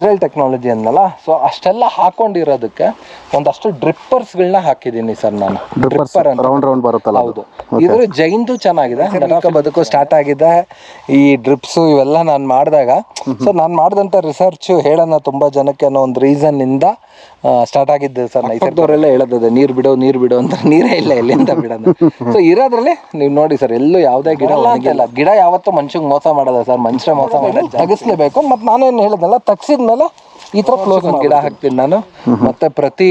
Israel technology ಅಂದಲ್ಲ so ಅಷ್ಟೆಲ್ಲ ಹಾಕೊಂಡಿರೋದಕ್ಕೆ ಒಂದಷ್ಟು ಡ್ರಿಪ್ಪರ್ಸ್ಗಳನ್ನ ಹಾಕಿದ್ದೀನಿ ಸರ್ ನಾನು. ಡ್ರಿಪ್ಪರ್ ರೌಂಡ್ ರೌಂಡ್ ಬರುತ್ತಲ್ಲ. ಹೌದು. ಇದ್ರ ಜೈನ್ದು ಚೆನ್ನಾಗಿದೆ. ನೈಸರ್ಗಿಕ ಬದುಕು ಸ್ಟಾರ್ಟ್ ಆಗಿದೆ. ಈ ಡ್ರಿಪ್ಸ್ ಇವೆಲ್ಲ ನಾನು ಮಾಡಿದಾಗ ಸೊ ನಾನು ಮಾಡಿದಂತ ರಿಸರ್ಚ್ ಹೇಳೋಣ ತುಂಬಾ ಜನಕ್ಕೆ ಅನ್ನೋ ಒಂದು ರೀಸನ್ ಇಂದ ಸ್ಟಾರ್ಟ್ ಆಗಿದ್ದು ಸರ್ ನೈಸರ್ಗದವರೆಲ್ಲ ಹೇಳೋದು ನೀರು ಬಿಡೋ ನೀರು ಬಿಡೋ ಅಂತ ನೀರೇ ಇಲ್ಲ ಎಲ್ಲಿಂದ ಬಿಡೋದು? ಸೊ ಇರೋದ್ರಲ್ಲಿ ನೀವು ನೋಡಿ ಸರ್ ಎಲ್ಲೂ ಯಾವುದೇ ಗಿಡ ಇಲ್ಲ ಗಿಡ ಯಾವತ್ತೂ ಮನುಷ್ಯಂಗೆ ಮೋಸ ಮಾಡಲ್ಲ ಸರ್. ಮನುಷ್ಯ ಮೋಸ ಮಾಡೋದು ತಗಿಸ್ಲೇಬೇಕು ಮತ್ತು ನಾನೇನು ಹೇಳಿದ್ನಲ್ಲ ತಗ್ಸಿದ್ಮೇಲೆ ಈ ತರ ಕ್ಲೋಸ್ ಒಂದು ಗಿಡ ಹಾಕ್ತೀನಿ ನಾನು. ಮತ್ತೆ ಪ್ರತಿ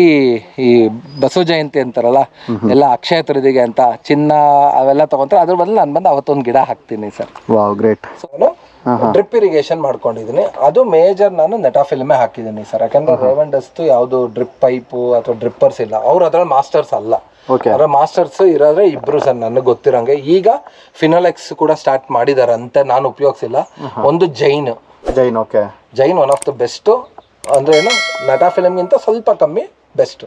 ಈ ಬಸವ ಜಯಂತಿ ಅಂತಾರಲ್ಲ ಎಲ್ಲ ಅಕ್ಷಯ ತೃದಿಗೆ ಅಂತ ಚಿನ್ನ ಅವೆಲ್ಲ ತಗೊಂತಾರೆ ಅದ್ರ ಬದಲು ನಾನು ಬಂದು ಅವತ್ತೊಂದು ಗಿಡ ಹಾಕ್ತೀನಿ sir. Wow great drip irrigation ಮಾಡ್ಕೊಂಡಿದ್ದೀನಿ ಅದು ಮೇಜರ್ ನಾನು ನೆಟಾಫಿಲ್ಮೇ ಹಾಕಿದ್ದೀನಿ ಸರ್. ಯಾಕಂದ್ರೆ ರೇವಂಡಸ್ತು ಯಾವುದು ಡ್ರಿಪ್ ಪೈಪು ಅಥವಾ ಡ್ರಿಪ್ಪರ್ಸ್ ಇಲ್ಲ. ಅವ್ರು ಅದ್ರಲ್ಲಿ ಮಾಸ್ಟರ್ಸ್ ಅಲ್ಲ. ಅದ್ರ ಮಾಸ್ಟರ್ಸ್ ಇರೋದ್ರೆ ಇಬ್ರು ಸರ್ ನನಗೆ ಗೊತ್ತಿರಂಗೆ. ಈಗ ಫಿನೋಲೆಕ್ಸ್ ಕೂಡ ಸ್ಟಾರ್ಟ್ ಮಾಡಿದಾರಂತೆ. ನಾನು ಉಪಯೋಗಿಸಿಲ್ಲ. ಒಂದು Jain. Jain okay Jain one of the best ಅಂದ್ರೆ ಏನು? ನಟಾ ಫಿಲಮ್ಗಿಂತ ಸ್ವಲ್ಪ ಕಮ್ಮಿ best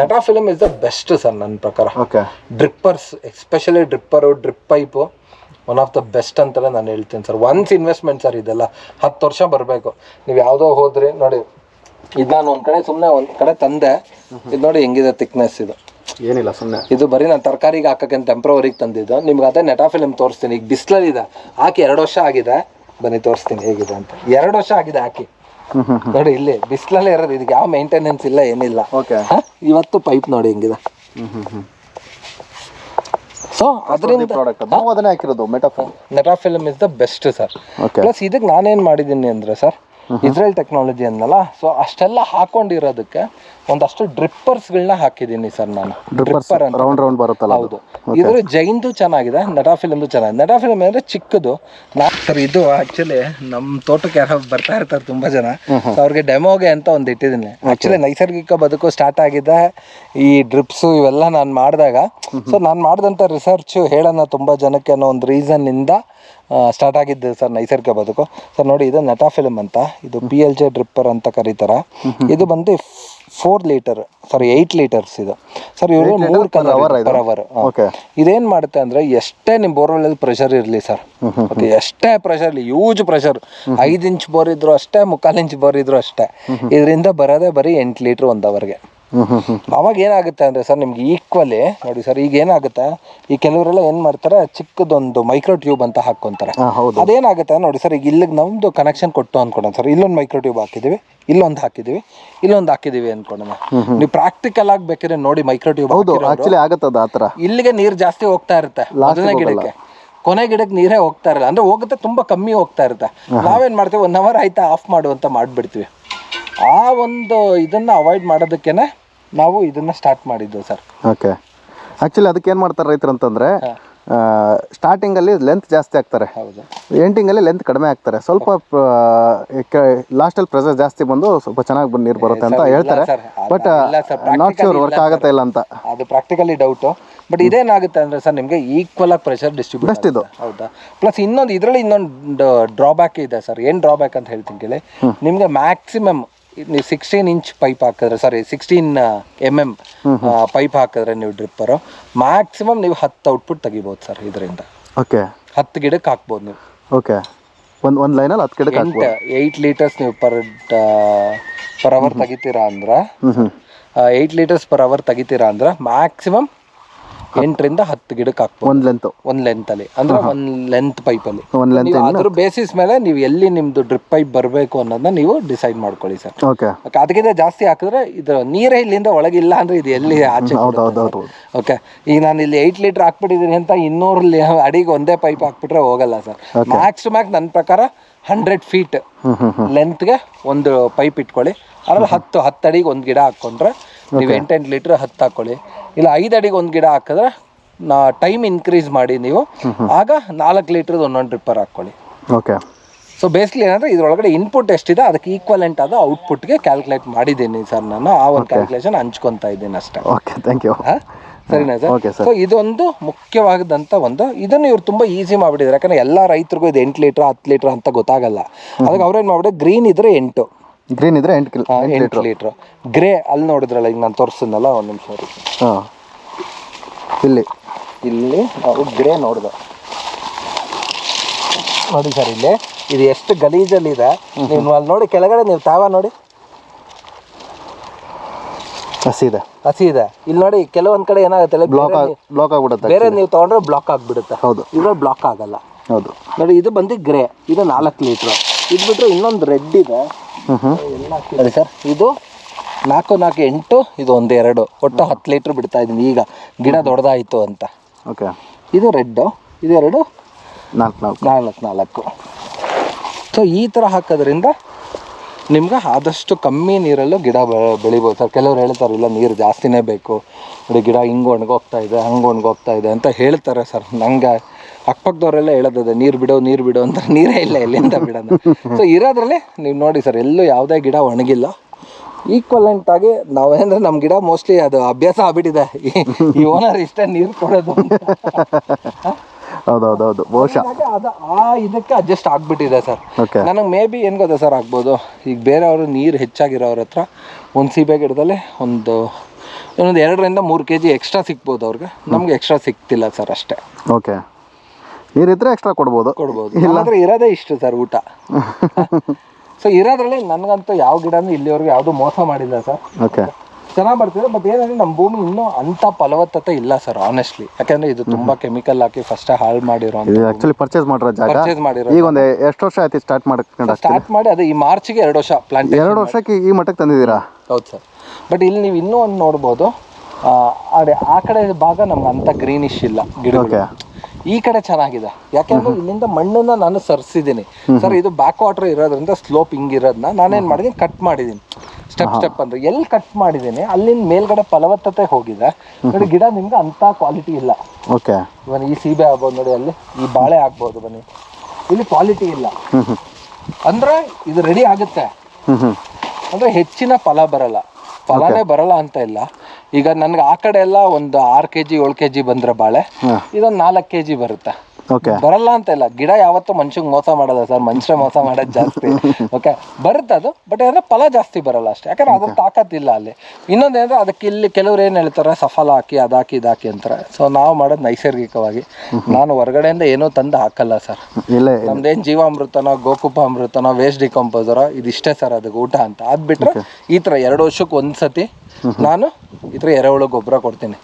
Netafim is the best sir ನನ್ನ ಪ್ರಕಾರ. Okay drippers especially dripper drip pipe one of the best ಅಂತಲೇ ನಾನು ಹೇಳ್ತೀನಿ ಸರ್ ಒನ್ಸ್ ಇನ್ವೆಸ್ಟ್ಮೆಂಟ್ ಸರ್ ಇದೆಲ್ಲ. ಹತ್ತು ವರ್ಷ ಬರಬೇಕು. ನೀವು ಯಾವುದೋ ಹೋದ್ರಿ ನೋಡಿ ಇದು ನಾನು ಒಂದು ಕಡೆ ಸುಮ್ಮನೆ ಒಂದು ಕಡೆ ತಂದೆ. ಇದು ನೋಡಿ ಹೆಂಗಿದೆ ಥಿಕ್ನೆಸ್ ಇದು. ಏನಿಲ್ಲ ಸುಮ್ಮನೆ ಇದು ಬರೀ ನಾನು ತರಕಾರಿಗೆ ಹಾಕಕ್ಕೆ ಟೆಂಪ್ರವರಿಗೆ ತಂದಿದ್ದು. ನಿಮ್ಗೆ ಅದೇ ನೆಟಾ ಫಿಲಮ್ ತೋರಿಸ್ತೀನಿ. ಈಗ ಬಿಸಿಲಲ್ಲಿದೆ ಹಾಕಿ ಎರಡು ವರ್ಷ ಆಗಿದೆ. ಬನ್ನಿ ತೋರಿಸ್ತೀನಿ ಹೇಗಿದೆ ಅಂತ. ಎರಡು ವರ್ಷ ಆಗಿದೆ ಹಾಕಿ. ನೋಡಿ ಇಲ್ಲಿ ಬಿಸಿಲಲ್ಲೇ ಇರೋದು ಇದಕ್ಕೆ ಯಾವ ಮೇಂಟೆನೆನ್ಸ್ ಇಲ್ಲ ಏನಿಲ್ಲ. ಓಕೆ ಇವತ್ತು ಪೈಪ್ ನೋಡಿ ಹೆಂಗಿದೆ. ಹ್ಮ್ ಹ್ಮ್ ಹ್ಮ್ ಸೊ ಅದರಿಂದ ಅದನ್ನೇ ಹಾಕಿರೋದು ಮೆಟಾಫಿಲ್ Netafim is the best sir plus ಇದಕ್ಕೆ ನಾನೇನು ಮಾಡಿದ್ದೀನಿ ಅಂದರೆ ಸರ್ ಇಸ್ರೇಲ್ ಟೆಕ್ನಾಲಜಿ ಅಂದಲ್ಲ ಸೊ ಅಷ್ಟೆಲ್ಲ ಹಾಕೊಂಡಿರೋದಕ್ಕೆ ಒಂದಷ್ಟು ಡ್ರಿಪ್ಪರ್ಸ್ಗಳನ್ನ ಹಾಕಿದ್ದೀನಿ ಸರ್ ನಾನು. ಡ್ರಿಪ್ಪರ್ಸ್ ಡ್ರಿಪ್ಪರ್ ರೌಂಡ್ ರೌಂಡ್ ಬರುತ್ತಲ್ಲ. ಹೌದು. ಇದ್ರ ಜೈನ್ದು ಚೆನ್ನಾಗಿದೆ ನಟಾ ಫಿಲಮ್ದು ಚೆನ್ನಾಗಿದೆ. ನಟಾ ಫಿಲಮ್ ಅಂದ್ರೆ ಚಿಕ್ಕದು. ನಾ ಸರ್ ಇದು ಆಕ್ಚುಲಿ ನಮ್ಮ ತೋಟಕ್ಕೆ ಯಾರೋ ಬರ್ತಾ ಇರ್ತಾರೆ ತುಂಬಾ ಜನ. ಅವ್ರಿಗೆ ಡೆಮೋಗೆ ಅಂತ ಒಂದು ಇಟ್ಟಿದ್ದೀನಿ. ಆಕ್ಚುಲಿ ನೈಸರ್ಗಿಕ ಬದುಕು ಸ್ಟಾರ್ಟ್ ಆಗಿದೆ. ಈ ಡ್ರಿಪ್ಸು ಇವೆಲ್ಲ ನಾನು ಮಾಡಿದಾಗ. ಸೊ ನಾನು ಮಾಡಿದಂಥ ರಿಸರ್ಚ್ ಹೇಳೋಣ ತುಂಬಾ ಜನಕ್ಕೆ ಅನ್ನೋ ಒಂದು ರೀಸನ್ ಇಂದ ಸ್ಟಾರ್ಟ್ ಆಗಿದ್ದು ಸರ್ ನೈಸರ್ಗಿಕ ಬದುಕು. ಸರ್ ನೋಡಿ ಇದು ನಟಾ ಫಿಲಮ್ ಅಂತ ಇದು ಪಿ ಎಲ್ ಜೆ ಡ್ರಿಪ್ಪರ್ ಅಂತ ಕರೀತಾರೆ. ಇದು ಬಂದು four litre sorry eight litres ಇದು. ಸರ್ ಇವರು ಮೂರು ಕಲರ್ ಪರ್ ಅವರ್ ಓಕೆ ಇದೇನ್ ಮಾಡುತ್ತೆ ಅಂದ್ರೆ ಎಷ್ಟೇ ನಿಮ್ ಬೋರ್ವೆಲ್ ಅಲ್ಲಿ ಪ್ರೆಷರ್ ಇರಲಿ ಸರ್ ಓಕೆ ಎಷ್ಟೇ ಪ್ರೆಷರ್ ಇರಲಿ ಯೂಜ್ ಪ್ರೆಷರ್ ಐದು ಇಂಚ್ ಬೋರ್ ಇದ್ರು ಅಷ್ಟೇ ಮುಕ್ಕಾಲು ಇಂಚ್ ಬೋರ್ ಇದ್ರು ಅಷ್ಟೇ. ಇದರಿಂದ ಬರೋದೇ ಬರೀ ಎಂಟು ಲೀಟ್ರ್ ಒಂದು ಅವರ್ಗೆ ಅವಾಗ ಏನಾಗುತ್ತೆ ಅಂದ್ರೆ ಸರ್ ನಿಮ್ಗೆ ಈಕ್ವಲಿ ನೋಡಿ ಸರ್ ಈಗ ಏನಾಗುತ್ತೆ? ಈ ಕೆಲವರೆಲ್ಲ ಏನ್ ಮಾಡ್ತಾರೆ? ಚಿಕ್ಕದೊಂದು ಮೈಕ್ರೋ ಟ್ಯೂಬ್ ಅಂತ ಹಾಕೊಂತಾರೆ ಅದೇನಾಗುತ್ತೆ ನೋಡಿ ಸರ್ ಈಗ ಇಲ್ಲಿಗೆ ನಮ್ದು ಕನೆಕ್ಷನ್ ಕೊಟ್ಟು ಅನ್ಕೊಳೋಣ ಸರ್. ಇಲ್ಲೊಂದು ಮೈಕ್ರೋ ಟ್ಯೂಬ್ ಹಾಕಿದೀವಿ ಇಲ್ಲೊಂದು ಹಾಕಿದೀವಿ ಇಲ್ಲೊಂದು ಹಾಕಿದೀವಿ ಅನ್ಕೊಳೋಣ ನೀವು ಪ್ರಾಕ್ಟಿಕಲ್ ಆಗಿ ಬೇಕಾದ್ರೆ ನೋಡಿ ಮೈಕ್ರೋ ಟ್ಯೂಬ್ ಹೌದು ಆಕ್ಚುಲಿ ಆಗತ್ತದ ಆ ಥರ. ಇಲ್ಲಿಗೆ ನೀರು ಜಾಸ್ತಿ ಹೋಗ್ತಾ ಇರುತ್ತೆ. ಮೊದಲನೇ ಗಿಡಕ್ಕೆ. ಕೊನೆ ಗಿಡಕ್ಕೆ ನೀರೇ ಹೋಗ್ತಾ ಇರಲ್ಲ. ಅಂದ್ರೆ ಹೋಗುತ್ತೆ ತುಂಬಾ ಕಮ್ಮಿ ಹೋಗ್ತಾ ಇರುತ್ತೆ. ನಾವೇನ್ ಮಾಡ್ತೀವಿ? ಒನ್ ಅವರ್ ಆಯ್ತಾ ಆಫ್ ಮಾಡುವಂತ ಮಾಡ್ಬಿಡ್ತೀವಿ. ಆ ಒಂದು ಇದನ್ನ ಅವಾಯ್ಡ್ ಮಾಡೋದಕ್ಕೇನೆ ನಾವು ಇದನ್ನ ಸ್ಟಾರ್ಟ್ ಮಾಡಿದ್ದು ಸರ್. ಓಕೆ. ಆಕ್ಚುಲಿ ಅದಕ್ಕೆ ಏನು ಮಾಡ್ತಾರೆ ರೈತರು ಅಂತಂದ್ರೆ ಸ್ಟಾರ್ಟಿಂಗಲ್ಲಿ ಲೆಂತ್ ಜಾಸ್ತಿ ಆಗ್ತಾರೆ ಹೌದು. ಅಲ್ಲಿ ಲೆಂತ್ ಕಡಿಮೆ ಆಗ್ತಾರೆ ಸ್ವಲ್ಪ ಲಾಸ್ಟಲ್ಲಿ ಪ್ರೆಸರ್ ಜಾಸ್ತಿ ಬಂದು ಸ್ವಲ್ಪ ಚೆನ್ನಾಗಿ ಬಂದು ನೀರು ಬರುತ್ತೆ ಅಂತ ಹೇಳ್ತಾರೆ. ಬಟ್ ನಾಟ್ ಶೂರ್ ವರ್ಕ್ ಆಗತ್ತೆ ಇಲ್ಲ ಅಂತ. ಅದು ಪ್ರಾಕ್ಟಿಕಲಿ ಡೌಟು ಬಟ್ ಇದೇನಾಗುತ್ತೆ ಅಂದ್ರೆ ಸರ್ ನಿಮಗೆ ಈಕ್ವಲ್ ಆಗಿ ಪ್ರೆಷರ್ ಡಿಸ್ಟ್ರಿಬ್ಯೂಟ್ ಇದು. ಹೌದಾ? ಪ್ಲಸ್ ಇನ್ನೊಂದು ಇದರಲ್ಲಿ ಇನ್ನೊಂದು ಡ್ರಾಬ್ಯಾಕ್ ಇದೆ ಸರ್. ಏನು ಡ್ರಾಬ್ಯಾಕ್ ಅಂತ ಹೇಳ್ತೀನಿ ಕೇಳಿ. ನಿಮಗೆ ಮ್ಯಾಕ್ಸಿಮಮ್ ನೀವು ಸಿಕ್ಸ್ಟೀನ್ ಇಂಚ್ ಪೈಪ್ ಹಾಕಿದ್ರೆ sorry sixteen M M pipe ಹಾಕಿದ್ರೆ ನೀವು ಡ್ರಿಪ್ಪರು ಮ್ಯಾಕ್ಸಿಮಮ್ ನೀವು ಹತ್ತು ಔಟ್ಪುಟ್ ತೆಗಿಬೋದು ಸರ್ ಇದರಿಂದ. ಓಕೆ ಹತ್ತು ಗಿಡಕ್ಕೆ ಹಾಕ್ಬೋದು ನೀವು. ಓಕೆ ಒಂದು ಒಂದು ಲೈನಲ್ಲಿ ಹತ್ತು ಗಿಡಕ್ಕೆ ಎಂಟು ಏಯ್ಟ್ ಲೀಟರ್ಸ್ ನೀವು ಪರ್ ಪರ್ ಅವರ್ ತೆಗಿತೀರಾ ಅಂದ್ರೆ ಏಯ್ಟ್ ಲೀಟರ್ಸ್ ಪರ್ ಅವರ್ ತೆಗಿತೀರಾ ಅಂದ್ರೆ ಮ್ಯಾಕ್ಸಿಮಮ್ ಎಂಟರಿಂದ ಹತ್ತು ಗಿಡಕ್ಕೆ ಹಾಕ್ಬೋದು. ಒಂದು ಲೆಂತ್ ಒಂದ್ ಲೆಂತ್ ಅಲ್ಲಿ. ಅಂದ್ರೆ ಒಂದ್ ಲೆಂತ್ ಪೈಪ್ ಅಲ್ಲಿ. ಒಂದು ಲೆಂತ್ ಅದ್ರ ಬೇಸಿಸ್ ಮೇಲೆ ನೀವು ಎಲ್ಲಿ ನಿಮ್ದು ಡ್ರಿಪ್ ಪೈಪ್ ಬರಬೇಕು ಅನ್ನೋದನ್ನ ನೀವು ಡಿಸೈಡ್ ಮಾಡ್ಕೊಳ್ಳಿ ಸರ್. ಓಕೆ. ಅದಕ್ಕಿಂತ ಜಾಸ್ತಿ ಹಾಕಿದ್ರೆ ಇದು ನೀರೇ ಇಲ್ಲಿಂದ ಒಳಗಿಲ್ಲ ಅಂದ್ರೆ ಇದು ಎಲ್ಲಿ ಆಚೆ ಓಕೆ ಈಗ ನಾನು ಇಲ್ಲಿ ಏಯ್ಟ್ ಲೀಟರ್ ಹಾಕ್ಬಿಟ್ಟಿದ್ದೀನಿ ಅಂತ ಇನ್ನೂರು ಲಿ- ಅಡಿಗೆ ಒಂದೇ ಪೈಪ್ ಹಾಕ್ಬಿಟ್ರೆ ಹೋಗಲ್ಲ ಸರ್. ಮ್ಯಾಕ್ಸ್ ಮ್ಯಾಕ್ ಮ್ಯಾಕ್ಸ್ ನನ್ನ ಪ್ರಕಾರ ಹಂಡ್ರೆಡ್ ಫೀಟ್ ಲೆಂತ್ಗೆ ಒಂದು ಪೈಪ್ ಇಟ್ಕೊಳ್ಳಿ. ಅದ್ರಲ್ಲಿ ಹತ್ತು ಹತ್ತು ಅಡಿಗೆ ಒಂದು ಗಿಡ ಹಾಕ್ಕೊಂಡ್ರೆ ನೀವು ಎಂಟೆಂಟು ಲೀಟ್ರ್ ಹತ್ತು ಹಾಕೊಳ್ಳಿ. ಇಲ್ಲ ಐದು ಅಡಿಗೆ ಒಂದು ಗಿಡ ಹಾಕಿದ್ರೆ ನಾ ಟೈಮ್ ಇನ್ಕ್ರೀಸ್ ಮಾಡಿ ನೀವು. ಆಗ ನಾಲ್ಕು ಲೀಟ್ರದ್ದು ಒಂದೊಂದು ಡ್ರಿಪ್ಪರ್ ಹಾಕ್ಕೊಳ್ಳಿ ಓಕೆ ಸೊ ಬೇಸಿಕಲಿ ಏನಂದ್ರೆ ಇದ್ರೊಳಗಡೆ ಇನ್ಪುಟ್ ಎಷ್ಟಿದೆ ಅದಕ್ಕೆ ಈಕ್ವಲೆಂಟ್ ಆದ ಔಟ್ಪುಟ್ಗೆ ಕ್ಯಾಲ್ಕುಲೇಟ್ ಮಾಡಿದ್ದೀನಿ ಸರ್ ನಾನು. ಆ ಒಂದು ಕ್ಯಾಲ್ಕುಲೇಷನ್ ಹಂಚ್ಕೊತಾ ಇದ್ದೀನಿ ಅಷ್ಟೇ. Okay thank you? ಸರಿನಾ ಸರ್? ಓಕೆ ಸರ್ ಸೊ ಇದೊಂದು ಮುಖ್ಯವಾದಂಥ ಒಂದು ಇದನ್ನು ಇವ್ರು ತುಂಬಾ ಈಸಿ ಮಾಡಿಬಿಟ್ಟಿದ್ದಾರೆ. ಯಾಕಂದ್ರೆ ಎಲ್ಲ ರೈತರಿಗೂ ಇದು ಎಂಟು ಲೀಟ್ರ್ ಹತ್ತು ಲೀಟ್ರ್ ಅಂತ ಗೊತ್ತಾಗಲ್ಲ. ಅದಕ್ಕೆ ಅವ್ರೇನು ಮಾಡ್ಬಿಟ್ಟು ಗ್ರೀನ್ ಇದ್ರೆ ಎಂಟು. ಗ್ರೀನ್ ಇದ್ರೆ ಎಂಟು ಕಿಲೋ ಎಂಟು ಲೀಟ್ರ್ ಗ್ರೇ ಅಲ್ಲಿ ನೋಡಿದ್ರಲ್ಲ ಈಗ ನಾನು ತೋರಿಸಿದ್ನಲ್ಲ ಒಂದು ನಿಮಿಷ ಹಾಂ. ಇಲ್ಲಿ. ಇಲ್ಲಿ ನಾವು ಗ್ರೇ ನೋಡಿದೆ. ನೋಡಿ ಸರ್ ಇಲ್ಲಿ. ಇದು ಎಷ್ಟು ಗಲೀಜಲ್ಲಿ ಇದೆ. ನೀವು ಅಲ್ಲಿ ನೋಡಿ ಕೆಳಗಡೆ ನೀವು ತಾವ ನೋಡಿ. ಹಸಿ ಇದೆ. ಹಸಿ ಇದೆ. ಇಲ್ಲಿ ನೋಡಿ ಕೆಲವೊಂದ್ ಕಡೆ ಏನಾಗುತ್ತೆ ಬ್ಲಾಕ್ ಬ್ಲಾಕ್ ಆಗ್ಬಿಡುತ್ತೆ ಬೇರೆ ನೀವು ತಗೊಂಡ್ರೆ ಬ್ಲಾಕ್ ಆಗ್ಬಿಡುತ್ತೆ. ಹೌದು. ಇದ್ರಲ್ಲಿ ಬ್ಲಾಕ್ ಆಗಲ್ಲ. ಹೌದು. ನೋಡಿ ಇದು ಬಂದು ಗ್ರೇ ಇದು ನಾಲ್ಕು ಲೀಟ್ರು ಇದು ಬಿಟ್ಟರೆ ಇನ್ನೊಂದು ರೆಡ್ ಇದೆ. ಹ್ಞೂ ಹ್ಞೂ ನೋಡಿ ಸರ್ ಇದು ನಾಲ್ಕು ನಾಲ್ಕು ಎಂಟು ಇದು ಒಂದು ಎರಡು. ಒಟ್ಟು ಹತ್ತು ಲೀಟ್ರ್ ಬಿಡ್ತಾ ಇದ್ದೀನಿ. ಈಗ ಗಿಡ ದೊಡ್ಡದಾಯಿತು ಅಂತ. ಓಕೆ. ಇದು ರೆಡ್ಡು ಇದು ಎರಡು ನಾಲ್ಕು ನಾಲ್ಕು. ನಾಲ್ಕು ನಾಲ್ಕು. ಸೊ ಈ ಥರ ಹಾಕೋದ್ರಿಂದ ನಿಮ್ಗೆ ಆದಷ್ಟು ಕಮ್ಮಿ ನೀರಲ್ಲೂ ಗಿಡ ಬೆಳಿಬೋದು. ಸರ್ ಕೆಲವ್ರು ಹೇಳ್ತಾರೆ ಇಲ್ಲ ನೀರು ಜಾಸ್ತಿನೇ ಬೇಕು. ನೋಡಿ ಗಿಡ ಹಿಂಗೆ ಒಣಗೋಗ್ತಾ ಇದೆ ಹಂಗೆ ಒಣಗೋಗ್ತಾ ಇದೆ ಅಂತ ಹೇಳ್ತಾರೆ ಸರ್. ನಂಗೆ ಅಕ್ಕಪಕ್ಕದವರೆಲ್ಲ ಹೇಳೋದದೆ ನೀರು ಬಿಡೋ ನೀರು ಬಿಡೋ ಅಂತ ನೀರೇ ಇಲ್ಲ ಎಲ್ಲಿಂದ ಬಿಡೋದು ಸೊ ಇರೋದ್ರಲ್ಲಿ ನೀವು ನೋಡಿ ಸರ್ ಎಲ್ಲೂ ಯಾವುದೇ ಗಿಡ ಒಣಗಿಲ್ಲ. ಈಕ್ವಲೆಂಟ್ ಆಗಿ ನಾವೇನಂದ್ರೆ ನಮ್ಮ ಗಿಡ ಮೋಸ್ಟ್ಲಿ ಅದು ಅಭ್ಯಾಸ ಆಗ್ಬಿಟ್ಟಿದೆ. ಈ- ಓನರ್ ಇಷ್ಟ ನೀರು ಕೊಡೋದು ಅಂತ. ಹೌದು ಹೌದು ಹೌದು ಬಹುಶಃ ಅದು ಆ ಇದಕ್ಕೆ ಅಡ್ಜಸ್ಟ್ ಆಗ್ಬಿಟ್ಟಿದೆ ಸರ್. ನನಗೆ ಮೇ ಬಿ ಏನು ಗೊತ್ತಾ ಸರ್ ಆಗ್ಬೋದು? ಈಗ ಬೇರೆಯವರು ನೀರು ಹೆಚ್ಚಾಗಿರೋ ಹತ್ರ ಒಂದು ಸೀಬೆ ಗಿಡದಲ್ಲಿ ಒಂದು ಇನ್ನೊಂದು ಎರಡರಿಂದ ಮೂರು ಕೆ ಜಿ ಎಕ್ಸ್ಟ್ರಾ ಸಿಕ್ಬೋದು ಅವ್ರಿಗೆ. ನಮ್ಗೆ ಎಕ್ಸ್ಟ್ರಾ ಸಿಗ್ತಿಲ್ಲ ಸರ್ ಅಷ್ಟೇ. ಓಕೆ ನೀರಿದ್ರೆ ಎಕ್ಸ್ಟ್ರಾ ಕೊಡ್ಬೋದು. ಕೊಡ್ಬೋದು. ಇಲ್ಲಾಂದ್ರೆ ಇರೋದೇ ಇಷ್ಟು ಸರ್ ಊಟ. ಸೊ ಇರೋದ್ರಲ್ಲಿ ನನಗಂತೂ ಯಾವ ಗಿಡನೂ ಇಲ್ಲಿವರೆಗೂ ಯಾವುದು ಮೋಸ ಮಾಡಿಲ್ಲ ಸರ್. ಓಕೆ ಚೆನ್ನಾಗಿ ಬರ್ತಿದೆ ಬಟ್ ಏನಂದ್ರೆ ನಮ್ಮ ಭೂಮಿ ಇನ್ನೂ ಅಂತ ಫಲವತ್ತತೆ ಇಲ್ಲ ಸರ್ ಆನೆಸ್ಟ್ಲಿ ಯಾಕಂದ್ರೆ ಇದು ತುಂಬಾ ಕೆಮಿಕಲ್ ಹಾಕಿ ಫಸ್ಟ್ ಹಾಳು ಮಾಡಿರೋ ಇದು ಆ್ಯಕ್ಚುಲಿ ಪರ್ಚೇಸ್ ಮಾಡಿರೋ ಜಾಗ. ಪರ್ಚೇಸ್ ಮಾಡಿರೋ ಈಗ ಒಂದು ಎಷ್ಟು ವರ್ಷ ಆಯ್ತು ಸ್ಟಾರ್ಟ್ ಮಾಡ್ಕೊಂಡು ಸ್ಟಾರ್ಟ್ ಮಾಡಿ ಅದು ಈ ಮಾರ್ಚ್ಗೆ ಎರಡು ವರ್ಷ ಪ್ಲಾಂಟ್ ಎರಡು ವರ್ಷಕ್ಕೆ ಈ ಮಟ್ಟಕ್ಕೆ ತಂದಿದ್ದೀರಾ? ಹೌದು ಸರ್. ಬಟ್ ಇಲ್ಲಿ ನೀವು ಇನ್ನೂ ಒಂದು ನೋಡ್ಬೋದು ಆ, ಅದೇ ಆ ಕಡೆ ಭಾಗ ನಮ್ಗೆ ಅಂತ ಗ್ರೀನಿಶ್ ಇಲ್ಲ ಗಿಡಕ್ಕೆ ಈ ಕಡೆ ಚೆನ್ನಾಗಿದೆ. ಯಾಕೆಂದ್ರೆ ಇಲ್ಲಿಂದ ಮಣ್ಣನ್ನ ನಾನು ಸರಿಸಿದ್ದೀನಿ. ಸರ್ ಇದು ಬ್ಯಾಕ್ ವಾಟರ್ ಇರೋದ್ರಿಂದ ಸ್ಲೋಪ್ ಹಿಂಗಿರೋದನ್ನ ನಾನೇನ್ ಮಾಡಿದೀನಿ ಕಟ್ ಮಾಡಿದೀನಿ ಸ್ಟೆಪ್ ಸ್ಟೆಪ್ ಅಂದ್ರೆ ಎಲ್ ಕಟ್ ಮಾಡಿದೀನಿ ಅಲ್ಲಿಂದ ಮೇಲ್ಗಡೆ ಫಲವತ್ತತೆ ಹೋಗಿದೆ. ನೋಡಿ ಗಿಡ ನಿಮ್ಗೆ ಅಂತ ಕ್ವಾಲಿಟಿ ಇಲ್ಲ. ಓಕೆ ಇವನ್ ಈ ಸೀಬೆ ಆಗ್ಬೋದು ನೋಡಿ ಅಲ್ಲಿ ಈ ಬಾಳೆ ಆಗ್ಬೋದು ಬನ್ನಿ. ಇಲ್ಲಿ ಕ್ವಾಲಿಟಿ ಇಲ್ಲ. ಅಂದ್ರೆ ಇದು ರೆಡಿ ಆಗುತ್ತೆ. ಅಂದ್ರೆ ಹೆಚ್ಚಿನ ಫಲ ಬರಲ್ಲ. ಫಲನೇ ಬರಲ್ಲ ಅಂತ ಇಲ್ಲ. ಈಗ ನನ್ಗೆ ಆ ಕಡೆ ಎಲ್ಲ ಒಂದು ಆರು ಕೆ ಜಿ ಏಳು ಕೆ ಜಿ ಬಂದ್ರೆ ಬಾಳೆ. ಇದೊಂದು ನಾಲ್ಕು ಕೆ ಜಿ ಬರುತ್ತೆ. ಓಕೆ ಬರಲ್ಲ ಅಂತ ಇಲ್ಲ. ಗಿಡ ಯಾವತ್ತೂ ಮನುಷ್ಯಂಗೆ ಮೋಸ ಮಾಡಲ್ಲ ಸರ್. ಮನುಷ್ಯ ಮೋಸ ಮಾಡೋದು ಜಾಸ್ತಿ. ಓಕೆ ಬರುತ್ತೆ ಅದು ಬಟ್ ಏನಂದ್ರೆ ಫಲ ಜಾಸ್ತಿ ಬರಲ್ಲ ಅಷ್ಟೇ. ಯಾಕಂದ್ರೆ ಅದ್ರ ಇಲ್ಲ ಅಲ್ಲಿ. ಇನ್ನೊಂದೇನಂದ್ರೆ ಅದಕ್ಕೆ ಇಲ್ಲಿ ಕೆಲವ್ರು ಏನು ಹೇಳ್ತಾರೆ ಸಫಲ ಹಾಕಿ ಅದಾಕಿ ಇದಾಕಿ ಅಂತಾರೆ. ಸೊ ನಾವು ಮಾಡೋದು ನೈಸರ್ಗಿಕವಾಗಿ. ನಾನು ಹೊರಗಡೆಯಿಂದ ಏನೂ ತಂದು ಹಾಕಲ್ಲ ಸರ್. ಇಲ್ಲ ನಮ್ದೇನ್ ಜೀವಾಮೃತನೋ ಗೋಕುಪ ಅಮೃತನೋ ವೇಸ್ಟ್ ಡಿಕಂಪೋಸರೋ ಇದಿಷ್ಟೇ ಸರ್ ಅದಕ್ಕೆ ಊಟ ಅಂತ. ಅದ್ ಬಿಟ್ರೆ ಈ ಥರ ಎರಡು ವರ್ಷಕ್ಕೆ ಒಂದ್ಸತಿ ನಾನು ಈ ಥರ ಎರೆಹುಳು ಗೊಬ್ಬರ ಕೊಡ್ತೀನಿ.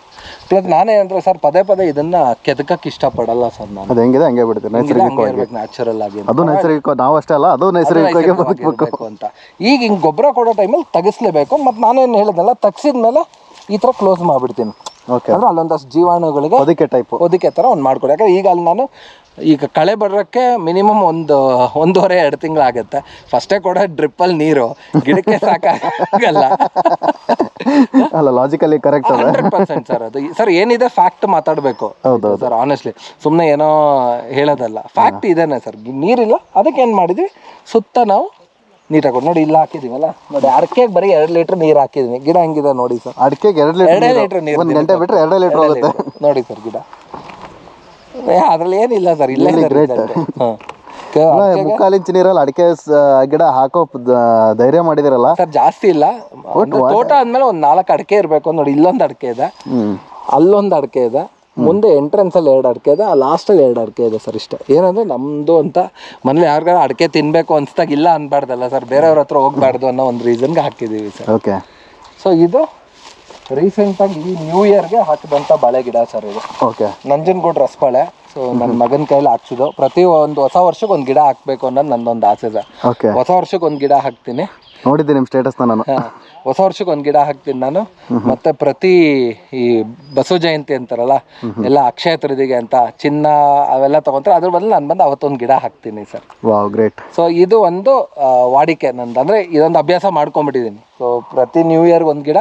ಪ್ಲಸ್ ನಾನೇ ಅಂದ್ರೆ ಸರ್ ಪದೇ ಪದೇ ಇದನ್ನ ಕೆದಕಕ್ಕೆ ಇಷ್ಟಪಡಲ್ಲ ಸರ್ ನಾನು. ಅದು ಹೆಂಗಿದೆ ಹಂಗೆ ಬಿಡ್ತೀನಿ ನೈಸರ್ಗಿಕವಾಗಿ. ನ್ಯಾಚುರಲ್ ಆಗಿ ಅದು ನೈಸರ್ಗಿಕ ನಾವು ಅಷ್ಟೇ ಅಲ್ಲ ಅದು ನೈಸರ್ಗಿಕವಾಗಿ ಬದುಕಬೇಕು ಅಂತ. ಈಗ ಹಿಂಗೆ ಗೊಬ್ಬರ ಕೊಡೋ ಟೈಮಲ್ಲಿ ತೆಗಿಸ್ಲೇಬೇಕು ಮತ್ತು ನಾನೇನು ಹೇಳಿದ್ನಲ್ಲ ತೆಗ್ಸಿದ್ಮೇಲೆ ಈ ಥರ ಕ್ಲೋಸ್ ಮಾಡಿಬಿಡ್ತೀನಿ. ಓಕೆ ಅಂದ್ರೆ ಅಲ್ಲೊಂದಷ್ಟು ಜೀವಾಣುಗಳಿಗೆ ಅದಕ್ಕೆ ಟೈಪ್ ಅದಕ್ಕೆ ಥರ ಒಂದು ಮಾಡ್ಕೊಡಿ. ಯಾಕಂದ್ರೆ ಈಗ ಅಲ್ಲಿ ನಾನು ಈಗ ಕಳೆ ಬರೋಕ್ಕೆ ಮಿನಿಮಮ್ ಒಂದು ಒಂದೂವರೆ ಎರಡು ತಿಂಗಳಾಗುತ್ತೆ. ಫಸ್ಟೇ ಕೊಡೋ ಡ್ರಿಪ್ಪಲ್ಲಿ ನೀರು. ಗಿಡಕ್ಕೆ ಸಾಕಾಗಲ್ಲ. ಅಲ್ಲ logically correct hundred percent sir ಅದು. ಸರ್ ಏನಿದೆ ಫ್ಯಾಕ್ಟ್ ಮಾತಾಡಬೇಕು. ಹೌದು ಸರ್ ಆನೆಸ್ಟ್ಲಿ ಸುಮ್ಮನೆ ಏನೋ ಹೇಳೋದಲ್ಲ. ಫ್ಯಾಕ್ಟ್ ಇದೇನೆ ಸರ್. ನೀರಿಲ್ಲ ಅದಕ್ಕೆ ಏನು ಮಾಡಿದ್ವಿ? ಸುತ್ತ ನಾವು ನೀಟಾಗಿ ನೋಡಿ ಇಲ್ಲಿ ಹಾಕಿದೀವಲ್ಲ ನೋಡಿ ಅಡಕೆಗೆ ಬರೀ ಎರಡು ಲೀಟರ್ ನೀರು ಹಾಕಿದೀನಿ ಗಿಡ ಹೆಂಗಿದೆ ನೋಡಿ ಸರ್. ಅಡಿಕೆಗೆ ಎರಡು ಎರಡೇ ಲೀಟರ್ ಲೀಟ್ರ್ ನೀರು ಗಂಟೆ ಬಿಟ್ಟರೆ ಎರಡೇ ಲೀಟರ್ ಹೋಗುತ್ತೆ. ನೋಡಿ ಸರ್ ಗಿಡ. ಅದ್ರಲ್ಲಿ ಏನಿಲ್ಲ ಸರ್ ಇಲ್ಲ ಹಾಂ. ಅಲ್ಲ, ಮುಕ್ಕಾಲು ಇಂಚ್ ನೀರಲ್ಲಿ ಅಡಿಕೆ ಸ- ಗಿಡ ಹಾಕೋ ಧೈರ್ಯ ಮಾಡಿದಿರಲ್ಲ? ಸರ್ ಜಾಸ್ತಿ ಇಲ್ಲ. ತೋಟ ಅಂದ್ಮೇಲೆ ಒಂದ್ ನಾಲ್ಕು ಅಡಿಕೆ ಇರ್ಬೇಕು ನೋಡಿ ಇಲ್ಲೊಂದ್ ಅಡಿಕೆ ಇದೆ. ಹ್ಮ್. ಅಲ್ಲೊಂದು ಅಡಿಕೆ ಇದೆ. ಮುಂದೆ ಎಂಟ್ರೆನ್ಸ್ ಅಲ್ಲಿ ಎರಡು ಅಡಿಕೆ ಇದೆ ಲಾಸ್ಟ್ ಅಲ್ಲಿ ಎರಡು ಅಡಿಕೆ ಇದೆ ಸರ್ ಇಷ್ಟೇ. ಏನಂದ್ರೆ ನಮ್ದು ಅಂತ ಮನೇಲಿ ಯಾರಿಗಾರ ಅಡಿಕೆ ತಿನ್ಬೇಕು ಅನ್ಸ್ದಾಗ ಇಲ್ಲ ಅನ್ಬಾರ್ದಲ್ಲ ಸರ್ ಬೇರೆಯವ್ರ ಹತ್ರ ಹೋಗ್ಬಾರ್ದು ಅನ್ನೋ ಒಂದು ರೀಸನ್ಗೆ ಹಾಕಿದೀವಿ ಸರ್. ಓಕೆ ಸೊ ಇದು ರೀಸೆಂಟಾಗಿ ಈ ನ್ಯೂ ಇಯರ್ಗೆ ಹಾಕಿದಂತ ಬಾಳೆ ಗಿಡ ಸರ್ ಇದು. ಓಕೆ ನಂಜನಗೂಡು ರಸಬಾಳೆ. ಸೊ ನನ್ನ ಮಗನ ಕೈಲಿ ಹಾಕ್ಸಿದ್ದು ಪ್ರತಿ ಒಂದು ಹೊಸ ವರ್ಷಕ್ಕೆ ಒಂದು ಗಿಡ ಹಾಕ್ಬೇಕು ಅನ್ನೋದು ನಂದೊಂದು ಆಸೆ ಸರ್. ಓಕೆ ಹೊಸ ವರ್ಷಕ್ಕೆ ಒಂದು ಗಿಡ ಹಾಕ್ತೀನಿ. ನೋಡಿದ್ದೆ ನಿಮ್ಮ ಸ್ಟೇಟಸ್ನ ನಾನು. ಹೊಸ ವರ್ಷಕ್ಕೆ ಒಂದು ಗಿಡ ಹಾಕ್ತೀನಿ ನಾನು. ಮತ್ತೆ ಪ್ರತಿ ಈ ಬಸವ ಜಯಂತಿ ಅಂತಾರಲ್ಲ ಎಲ್ಲ ಅಕ್ಷಯ ತೃದಿಗೆ ಅಂತ ಚಿನ್ನ ಅವೆಲ್ಲ ತಗೊಂತಾರೆ ಅದ್ರ ಬದಲು ನಾನು ಬಂದು ಅವತ್ತೊಂದು ಗಿಡ ಹಾಕ್ತೀನಿ ಸರ್. ವಾವ್ ಗ್ರೇಟ್ ಸೊ ಇದು ಒಂದು ವಾಡಿಕೆ ನಂದು. ಅಂದರೆ ಇದೊಂದು ಅಭ್ಯಾಸ ಮಾಡ್ಕೊಂಬಿಟ್ಟಿದ್ದೀನಿ ಸೊ ಪ್ರತಿ ನ್ಯೂ ಇಯರ್ಗೆ ಒಂದು ಗಿಡ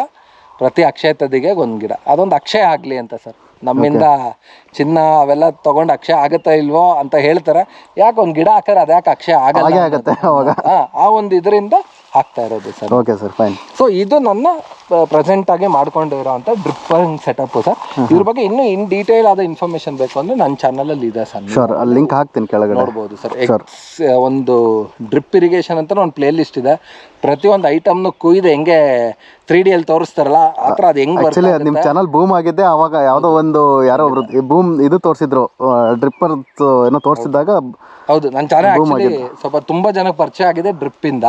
ಪ್ರತಿ ಅಕ್ಷಯ ತದಿಗೆ ಒಂದು ಗಿಡ. ಅದೊಂದು ಅಕ್ಷಯ ಆಗಲಿ ಅಂತ ಸರ್. ನಮ್ಮಿಂದ ಚಿನ್ನ ಅವೆಲ್ಲ ತಗೊಂಡು ಅಕ್ಷಯ ಆಗುತ್ತಾ ಇಲ್ವೋ ಅಂತ ಹೇಳ್ತಾರೆ. ಯಾಕೆ ಒಂದು ಗಿಡ ಹಾಕಿದ್ರೆ ಅದ್ಯಾಕೆ ಅಕ್ಷಯ ಆಗಲ್ಲ ಆಗುತ್ತೆ ಆ ಒಂದು ಇದರಿಂದ ಹಾಕ್ತಾ ಇರೋದು sir. Okay sir fine so ಇದು ನನ್ನ ಪ್ರೆಸೆಂಟ್ ಆಗಿ ಮಾಡ್ಕೊಂಡಿರೋಂಥ ಡ್ರಿಪ್ಪಿಂಗ್ ಸೆಟಪ್ ಸರ್. ಇದ್ರ ಬಗ್ಗೆ ಇನ್ನೂ ಇನ್ ಡೀಟೇಲ್ ಆದ ಇನ್ಫಾರ್ಮೇಶನ್ ಬೇಕು ಅಂದ್ರೆ ನನ್ನ ಚಾನಲ್ ಅಲ್ಲಿ ಇದೆ ಸರ್. ಅಲ್ಲಿ ಲಿಂಕ್ ಹಾಕ್ತೀನಿ ಕೆಳಗಡೆ. ನೋಡ್ಬೋದು ಸರ್. ಒಂದು ಡ್ರಿಪ್ ಇರಿಗೇಷನ್ ಅಂತ ಒಂದು ಪ್ಲೇ ಲಿಸ್ಟ್ ಇದೆ. ಪ್ರತಿಯೊಂದು ಐಟಮ್ನು ಕುಯ್ದು ಹೆಂಗೆ ತ್ರೀ ಡಿ ಅಲ್ಲಿ ತೋರಿಸ್ತಾರಲ್ಲ ಆ ಥರ ಅದು ಹೆಂಗ್ ಆಕ್ಚುಲಿ ನಿಮ್ ಚಾನಲ್ ಬೂಮ್ ಆಗಿದ್ದೆ ಅವಾಗ ಯಾವ್ದೋ ಒಂದು ಯಾರೋ ಒಬ್ರು ಬೂಮ್ ಇದು ತೋರಿಸಿದ್ರು ಡ್ರಿಪ್ಪರ್ ಏನೋ ತೋರಿಸಿದಾಗ ಹೌದು. ನನ್ನ ಚಾನಲ್ ಆಕ್ಚುಲಿ ಸ್ವಲ್ಪ ತುಂಬಾ ಜನಕ್ಕೆ ಪರಿಚಯ ಆಗಿದೆ ಡ್ರಿಪ್ ಇಂದ.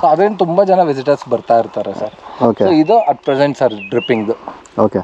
ಸೊ ಅದ್ರಿಂದ ತುಂಬಾ ಜನ ವಿಸಿಟರ್ಸ್ ಬರ್ತಾ ಇರ್ತಾರೆ ಸರ್. ಓಕೆ ಇದು at present sir dripping okay